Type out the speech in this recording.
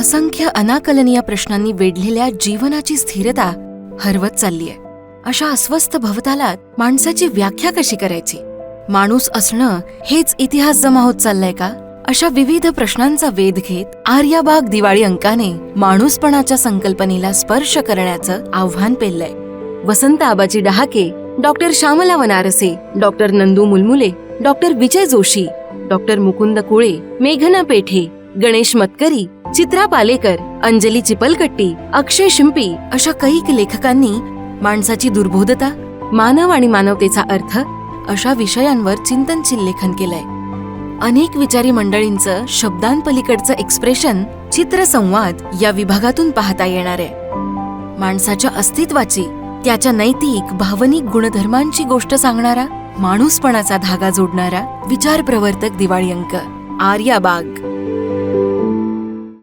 असंख्य अनाकलनीय प्रश्नांनी वेढलेल्या जीवनाची स्थिरता हरवत चाललीय. अशा अस्वस्थ भवतालात माणसाची व्याख्या कशी करायची? माणूस असणं हेच इतिहास जमा होत चाललाय का? अशा विविध प्रश्नांचा वेध घेत आर्याबाग दिवाळी अंकाने माणूसपणाच्या संकल्पनेला स्पर्श करण्याचं आव्हान पेललंय. Vasant Abaji Dahake doctor Shyamala Vanarase doctor Nandu Mulmule doctor Vijay Joshi doctor Mukund Kule मेघना पेठे गणेश मतकरी चित्रा पालेकर अंजली चिपलकट्टी अक्षय शिंपी अशा कैक लेखकांनी माणसाची दुर्बोधता मानव आणि मानवतेचा अर्थ अशा विषयांवर चिंतनशील लेखन केलंय. अनेक विचारी मंडळींचं शब्दांपलीकडचं एक्सप्रेशन चित्रसंवाद या विभागातून पाहता येणार आहे. माणसाच्या अस्तित्वाची त्याच्या नैतिक भावनिक गुणधर्मांची गोष्ट सांगणारा माणूसपणाचा धागा जोडणारा विचार प्रवर्तक दिवाळी अंक आर्या बाग